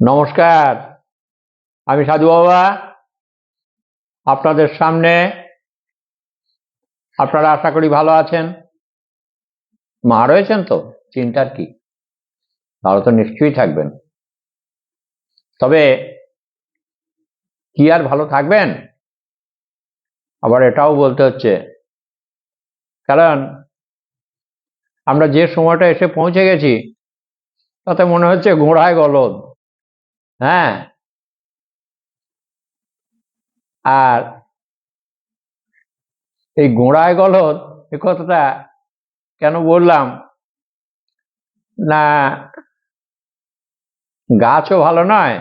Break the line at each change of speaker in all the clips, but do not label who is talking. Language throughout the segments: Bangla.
নমস্কার। আমি সাধু বাবা। আপনাদের সামনে আপনারা আশা করি ভালো আছেন। মা রয়েছেন তো? চিন্তার কি? ভালো তো নিশ্চয়ই থাকবেন। তবে কি আর ভালো থাকবেন? আবার এটাও বলতে হচ্ছে, কারণ আমরা যে সময়টা এসে পৌঁছে গেছি, তাতে মনে হচ্ছে ঘোড়ায় গলদ। হ্যাঁ। আর এই গোড়ায় গলদ, এ কথাটা কেন বললাম? না, গাছও ভালো নয়,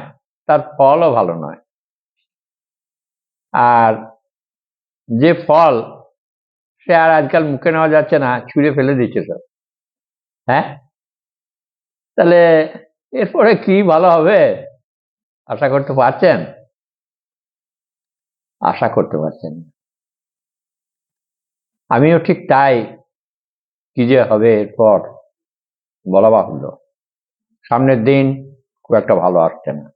তার ফলও ভালো নয়। আর যে ফল সে আর আজকাল মুখে নেওয়া যাচ্ছে না, ছুঁড়ে ফেলে দিচ্ছে সব। হ্যাঁ? তাহলে এরপরে কি ভালো হবে? আশা করতে পারছেন? আশা করতে পারছেন। আমিও ঠিক তাই। কি যে হবে এরপর? বলা বাহুল্য। সামনের দিন খুব একটা ভালো আসছে না।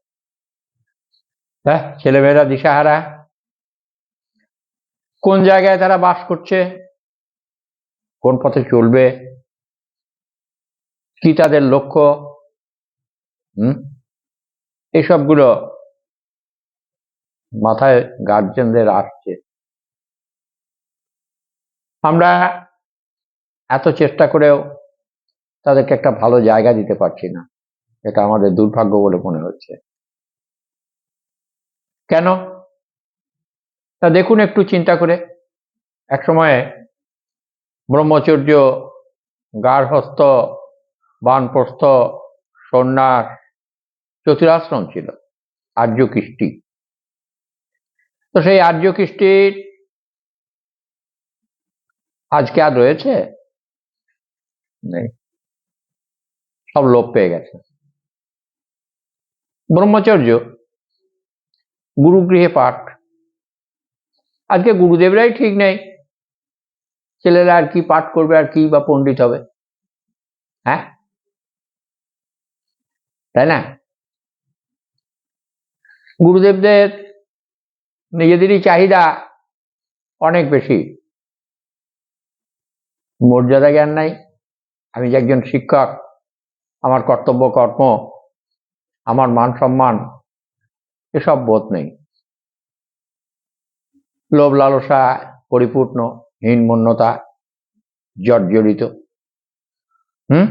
হ্যাঁ ছেলেমেয়েরা দিশাহারা। কোন জায়গায় তারা বাস করছে? কোন পথে চলবে? কি তাদের লক্ষ্য? হুম? এইসবগুলো মাথায় গার্জেনদের আসছে। আমরা এত চেষ্টা করেও তাদেরকে একটা ভালো জায়গা দিতে পারছি না। এটা আমাদের দুর্ভাগ্য বলে মনে হচ্ছে। কেন? তা দেখুন একটু চিন্তা করে। এক সময়ে ব্রহ্মচর্য গার্হস্থ বানপ্রস্থ, সন্ন্যাস চতুরাশ্রম ছিল আর্য কৃষ্টি তো সেই আর্য কৃষ্টির আজকে আর রয়েছে? নেই। সব লোপ পেয়ে গেছে। ব্রহ্মচর্য, গুরুগৃহে পাঠ। আজকে গুরুদেবরাই ঠিক নেই। ছেলেরা আর কি পাঠ করবে আর কি বা পণ্ডিত হবে? হ্যাঁ? তাই না? গুরুদেবদের নিজেদেরই চাহিদা অনেক বেশি। মর্যাদা জ্ঞান নাই। আমি যে একজন শিক্ষক, আমার কর্তব্য কর্ম, আমার মান সম্মান, এসব বোধ নেই। লোভ লালসা, পরিপূর্ণ, হীনমন্যতা, জর্জরিত। হুম?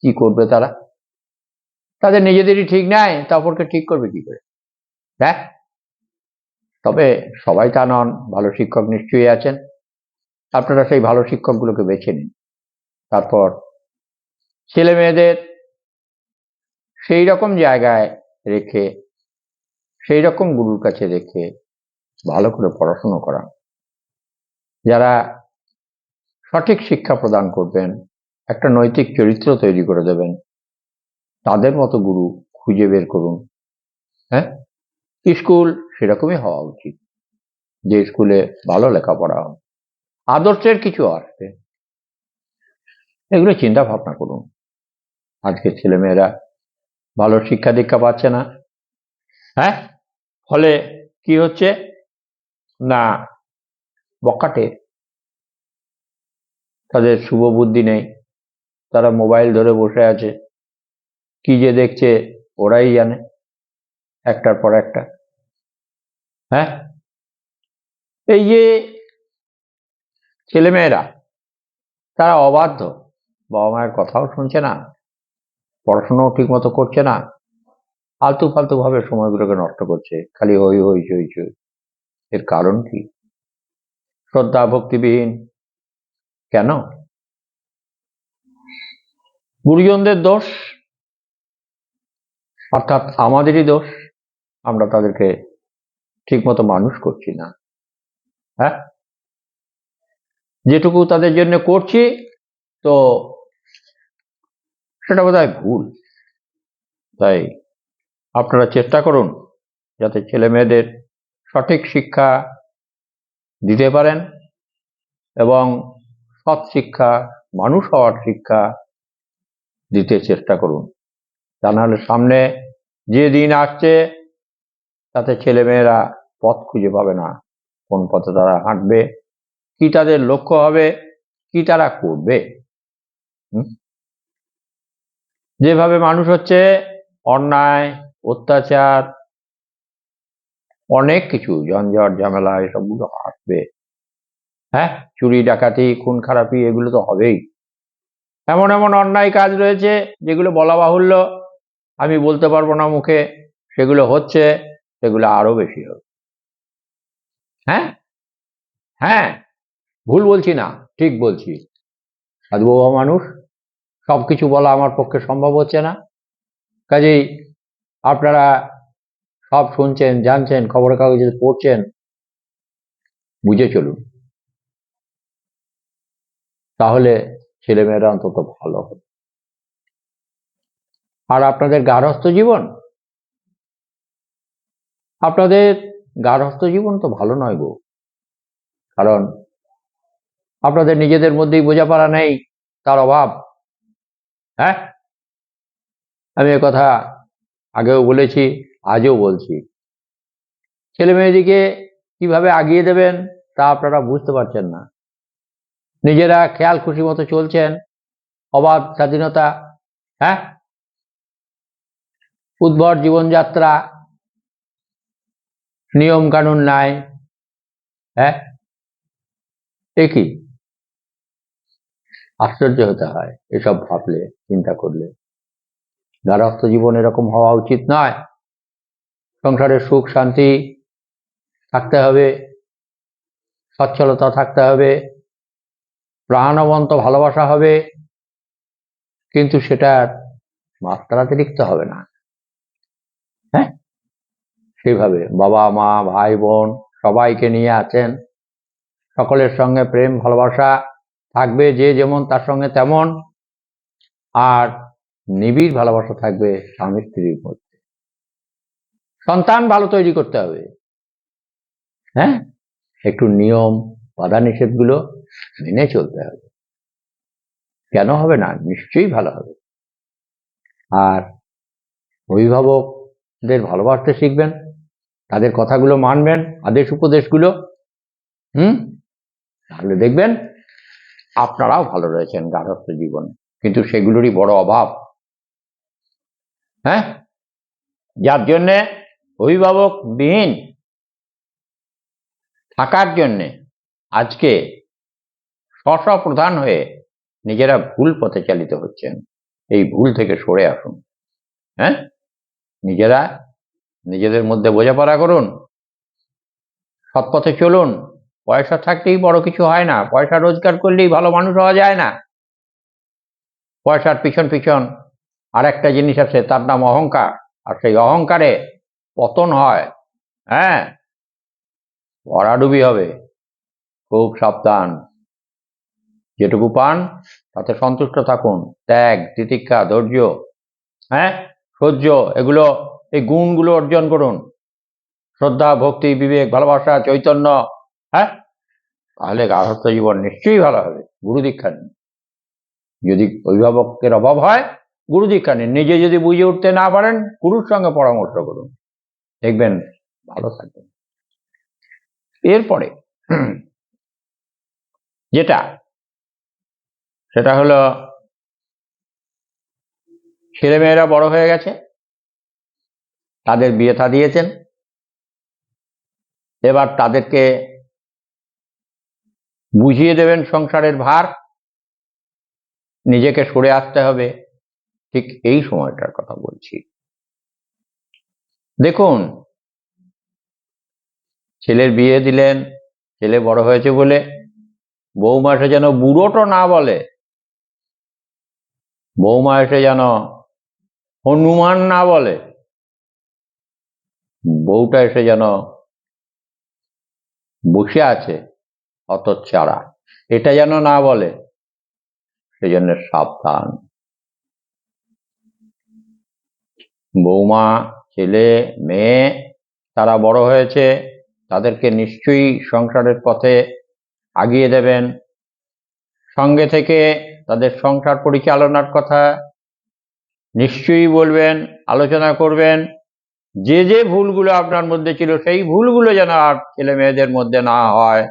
কি করবে তারা? তাদের নিজেদেরই ঠিক নাই, তা অপরকে ঠিক করবে কি করে? হ্যাঁ? তবে সবাই তা নন, ভালো শিক্ষক নিশ্চয়ই আছেন। আপনারা সেই ভালো শিক্ষকগুলোকে বেছে নিন। তারপর ছেলে মেয়েদের সেই রকম জায়গায় রেখে, সেই রকম গুরুর কাছে রেখে ভালো করে পড়াশুনো করান। যারা সঠিক শিক্ষা প্রদান করবেন, একটা নৈতিক চরিত্র তৈরি করে দেবেন তাদের মতো গুরু খুঁজে বের করুন। হ্যাঁ? স্কুল সেরকমই হওয়া উচিত। যে স্কুলে ভালো লেখাপড়া হবে আদর্শের কিছু আসবে। এগুলো চিন্তা ভাবনা করুন। আজকে ছেলেমেয়েরা ভালো শিক্ষা দীক্ষা পাচ্ছে না। হ্যাঁ? ফলে কি হচ্ছে? না, বকাটে। তাদের শুভ বুদ্ধি নেই। তারা মোবাইল ধরে বসে আছে। কি যে দেখছে ওরাই জানে, একটার পর একটা। হ্যাঁ? এই যে ছেলেমেয়েরা, তারা অবাধ্য বাবা মায়ের কথাও শুনছে না, পড়াশোনাও ঠিক মতো করছে না, আলতু ফালতু ভাবে সময়গুলোকে নষ্ট করছে, খালি হই হই চই চই এর কারণ কি? শ্রদ্ধা, ভক্তিবিহীন। কেন? গুরুজনদের দোষ? অর্থাৎ আমাদেরই দোষ, আমরা তাদেরকে ঠিকমতো মানুষ করছি না। হ্যাঁ? যেটুকু তাদের জন্য করছি, তো সেটা বোধ ভুল। তাই আপনারা চেষ্টা করুন যাতে ছেলে মেয়েদের সঠিক শিক্ষা দিতে পারেন এবং সৎ শিক্ষা, মানুষ হওয়ার শিক্ষা দিতে চেষ্টা করুন। তা নাহলে সামনে যে দিন আসছে, তাতে ছেলেমেয়েরা পথ খুঁজে পাবে না। কোন পথে তারা হাঁটবে? কি তাদের লক্ষ্য হবে? কি তারা করবে? যেভাবে মানুষ হচ্ছে, অন্যায়, অত্যাচার, অনেক কিছু, ঝঞ্ঝট, ঝামেলা, এসবগুলো আসবে। হ্যাঁ? চুরি, ডাকাতি, খুন, খারাপি, এগুলো তো হবেই। এমন এমন অন্যায় কাজ রয়েছে, যেগুলো বলা বাহুল্য। আমি বলতে পারব না মুখে, সেগুলো হচ্ছে, সেগুলো আরও বেশি হবে। হ্যাঁ? হ্যাঁ ভুল বলছি না, ঠিক বলছি। সাধু বাবা মানুষ, সব কিছু বলা আমার পক্ষে সম্ভব হচ্ছে না। কাজেই আপনারা সব শুনছেন, জানছেন খবরের কাগজে পড়ছেন, বুঝে চলুন। তাহলে ছেলেমেয়েরা অন্তত ভালো হবে। আর আপনাদের গার্হস্থ জীবন? আপনাদের গার্হস্থ জীবন তো ভালো নয় গো। কারণ আপনাদের নিজেদের মধ্যেই বোঝাপড়া নেই, তার অভাব। হ্যাঁ? আমি কথা আগেও বলেছি, আজও বলছি। ছেলে মেয়েদিকে কীভাবে আগিয়ে দেবেন, তা আপনারা বুঝতে পারছেন না। নিজেরা খেয়াল খুশি মতো চলছেন, অবাধ স্বাধীনতা হ্যাঁ? উদ্ভট জীবনযাত্রা নিয়ম কানুন নাই হ্যাঁ? এ কি? আশ্চর্য হতে হয় এসব ভাবলে, চিন্তা করলে। গারস্থ জীবন এরকম হওয়া উচিত নয়। সংসারে সুখ, শান্তি থাকতে হবে, সচ্ছলতা থাকতে হবে, প্রাণবন্ত ভালোবাসা হবে, কিন্তু সেটার মাত্রাতিরিক্ত হবে না। সেইভাবে বাবা, মা, ভাই, বোন সবাইকে নিয়ে আছেন। সকলের সঙ্গে প্রেম, ভালোবাসা থাকবে, যে যেমন তার সঙ্গে তেমন। আর নিবিড় ভালোবাসা থাকবে স্বামী স্ত্রীর মধ্যে। সন্তান ভালো তৈরি করতে হবে। হ্যাঁ? একটু নিয়ম বাধা নিষেধগুলো মেনে চলতে হবে। কেন হবে না? নিশ্চয়ই ভালো হবে। আর অভিভাবকদের ভালোবাসতে শিখবেন। তাদের কথাগুলো মানবেন, আদেশ উপদেশগুলো, হুম? তাহলে দেখবেন আপনারাও ভালো রয়েছেন গার্হস্থ জীবনে। কিন্তু সেগুলোরই বড় অভাব। হ্যাঁ? যার জন্যে অভিভাবক অভিভাবকবিহীন থাকার জন্যে আজকে স্ব প্রধান হয়ে নিজেরা ভুল পথে চালিত হচ্ছেন। এই ভুল থেকে সরে আসুন। হ্যাঁ? নিজেরা নিজেদের মধ্যে বোঝাপড়া করুন সৎ পথে চলুন, পয়সা থাকলেই বড় কিছু হয় না, পয়সা রোজগার করলেই ভালো মানুষ হওয়া যায় না। পয়সার পিছন পিছন আর একটা জিনিস আছে, তার নাম অহংকার, আর সেই অহংকারে পতন হয় হ্যাঁ? ভরাডুবি হবে, খুব সাবধান। যেটুকু পান, তাতে সন্তুষ্ট থাকুন, ত্যাগ, তিতিক্ষা, ধৈর্য হ্যাঁ? সহ্য, এগুলো এই গুণগুলো অর্জন করুন। শ্রদ্ধা, ভক্তি, বিবেক, ভালোবাসা, চৈতন্য হ্যাঁ? তাহলে গার্হস্থ্য জীবন নিশ্চয়ই ভালো হবে। গুরু দীক্ষা নিন। যদি অভিভাবকের অভাব হয়, গুরু দীক্ষা নিন। নিজে যদি বুঝে উঠতে না পারেন, গুরুর সঙ্গে পরামর্শ করুন। দেখবেন ভালো থাকবেন। এরপরে, যেটা, সেটা হলো, ছেলেমেয়েরা বড় হয়ে গেছে। তাদের বিয়ে থা দিয়েছেন। এবার তাদেরকে বুঝিয়ে দেবেন সংসারের ভার। নিজেকে সরে আসতে হবে। ঠিক এই সময়টার কথা বলছি। দেখুন, ছেলের বিয়ে দিলেন, ছেলে বড় হয়েছে বলে বৌমা এসে যেন বুড়োটো না বলে, বৌমা এসে যেন হনুমান না বলে বউটা এসে যেন বসে আছে চারা এটা যেন না বলে, সেজন্য সাবধান। বৌমা ছেলে, মেয়ে তারা বড় হয়েছে, তাদেরকে নিশ্চয়ই সংসারের পথে আগিয়ে দেবেন। সঙ্গে থেকে তাদের সংসার পরিচালনার কথা নিশ্চয়ই বলবেন, আলোচনা করবেন। যে যে ভুলগুলো আপনার মধ্যে ছিল, সেই ভুলগুলো যেন আর ছেলে মেয়েদের মধ্যে না হয়,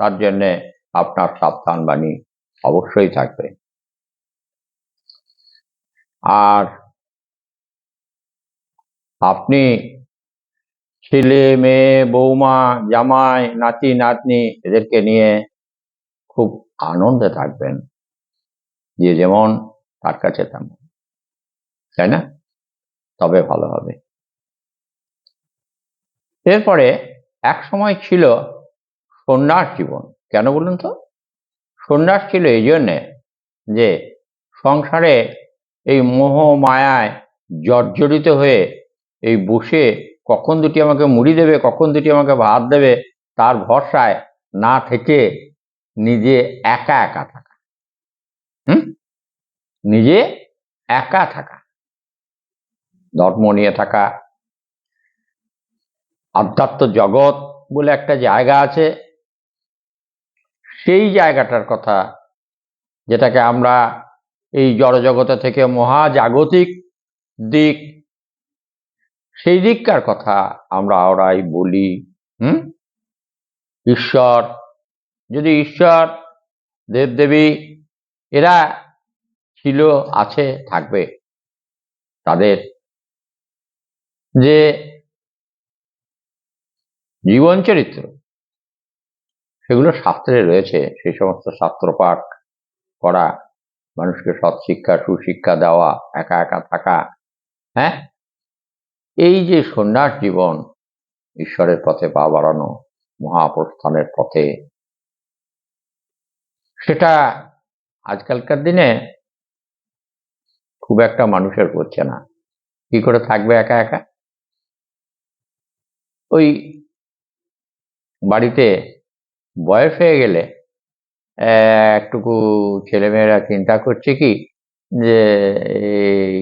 তার জন্যে আপনার সাবধান বাণী অবশ্যই থাকবে। আর আপনি ছেলে, মেয়ে, বৌমা, জামাই, নাতি, নাতনি, এদেরকে নিয়ে খুব আনন্দে থাকবেন। যে যেমন তার কাছে তেমন। তাই না? তবে ভালো হবে। এরপরে এক সময় ছিল সন্ন্যাস জীবন। কেন বলুন তো? সন্ন্যাস ছিল এই জন্যে যে সংসারে এই মোহ, মায়ায় জর্জরিত হয়ে এই বসে কখন দুটি আমাকে মুড়ি দেবে, কখন দুটি আমাকে ভাত দেবে, তার ভরসায় না থেকে নিজে একা একা থাকা। হুম? নিজে একা থাকা। ধর্ম নিয়ে থাকা আধ্যাত্ম জগৎ বলে একটা জায়গা আছে। সেই জায়গাটার কথা যেটাকে আমরা এই জড়জগতে থেকে মহাজাগতিক দিক, সেই দিককার কথা আমরা ওরাই বলি, হুম? ঈশ্বর। যদি ঈশ্বর, দেবদেবী এরা ছিল, আছে, থাকবে তাদের। যে জীবন চরিত্র। সেগুলো শাস্ত্রে রয়েছে, সেই সমস্ত শাস্ত্র পাঠ করা, মানুষকে সৎ শিক্ষা, সুশিক্ষা দেওয়া, একা একা থাকা হ্যাঁ? এই যে সন্ন্যাস জীবন, ঈশ্বরের পথে পা বাড়ানো, মহাপ্রস্থানের পথে, সেটা আজকালকার দিনে খুব একটা মানুষের করছে না। কি করে থাকবে একা একা? ওই বাড়িতে বয়স হয়ে গেলে একটুকু ছেলেমেয়েরা চিন্তা করছে কি যে, এই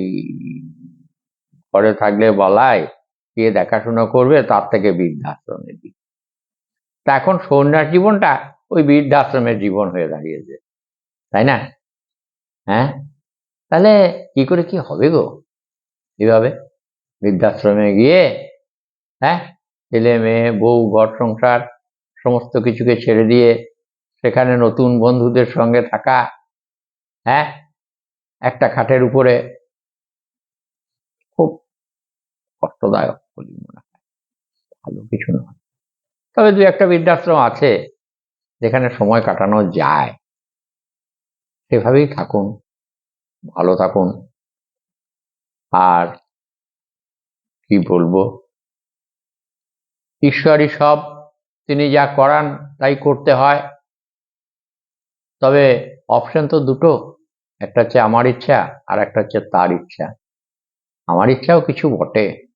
ঘরে থাকলে বলায় কে দেখাশোনা করবে, তার থেকে বৃদ্ধাশ্রমে দিই। তা এখন সন্ন্যাস জীবনটা ওই বৃদ্ধাশ্রমের জীবন হয়ে দাঁড়িয়েছে, তাই না? হ্যাঁ? তাহলে কি করে কি হবে গো? এভাবে বৃদ্ধাশ্রমে গিয়ে হ্যাঁ? ছেলে, মেয়ে, বউ, ঘর সংসার, সমস্ত কিছুকে ছেড়ে দিয়ে সেখানে নতুন বন্ধুদের সঙ্গে থাকা হ্যাঁ? একটা খাটের উপরে খুব কষ্টদায়ক বলি মনে হয়। ভালো কিছু নয় তবে দু একটা বৃদ্ধাশ্রম আছে যেখানে সময় কাটানো যায়। সেভাবেই থাকুন, ভালো থাকুন। আর কি বলব? ঈশ্বরই সব। তিনি যা করান, তাই করতে হয়। তবে অপশন তো দুটো। একটা হচ্ছে আমার ইচ্ছা, আর একটা হচ্ছে তার ইচ্ছা। আমার ইচ্ছাও কিছু বটে,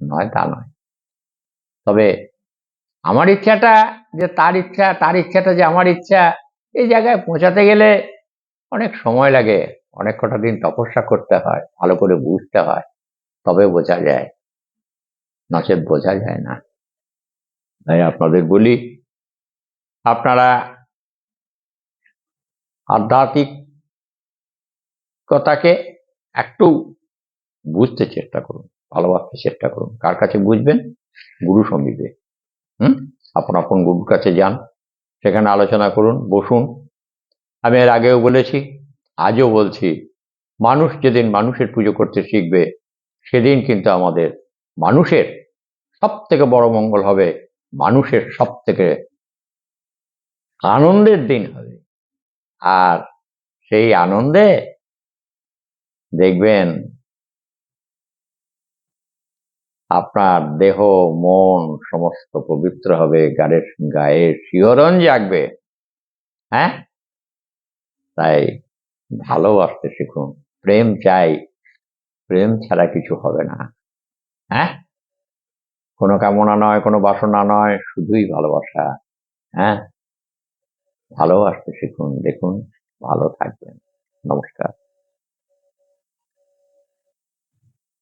নয় তা নয়। তবে আমার ইচ্ছাটা যে তার ইচ্ছা, তার ইচ্ছাটা যে আমার ইচ্ছা, এই জায়গায় পৌঁছাতে গেলে অনেক সময় লাগে। অনেক কটা দিন তপস্যা করতে হয়, ভালো করে বুঝতে হয়। তবে বোঝা যায়, নচেত বোঝা যায় না। তাই আপনাদের বলি, আপনারা আধ্যাত্মিকতাকে একটু বুঝতে চেষ্টা করুন ভালোবাসতে চেষ্টা করুন। কার কাছে বুঝবেন? গুরু সঙ্গীতে। হুম? আপন আপন গুরুর কাছে যান, সেখানে আলোচনা করুন, বসুন। আমি এর আগেও বলেছি, আজও বলছি, মানুষ যেদিন মানুষের পুজো করতে শিখবে, সেদিন কিন্তু আমাদের মানুষের সব থেকে বড় মঙ্গল হবে মানুষের সব থেকে আনন্দের দিন হবে। আর সেই আনন্দে দেখবেন আপনার দেহ, মন সমস্ত পবিত্র হবে গায়ের গায়ে শিহরণ জাগবে। হ্যাঁ? তাই ভালোবাসতে শিখুন। প্রেম চাই, প্রেম ছাড়া কিছু হবে না। হ্যাঁ? কোনো কামনা নয়, কোনো বাসনা নয়, শুধুই ভালোবাসা। হ্যাঁ? ভালোবাসতে শিখুন, দেখুন, ভালো থাকবেন। নমস্কার।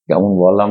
যেমন বললাম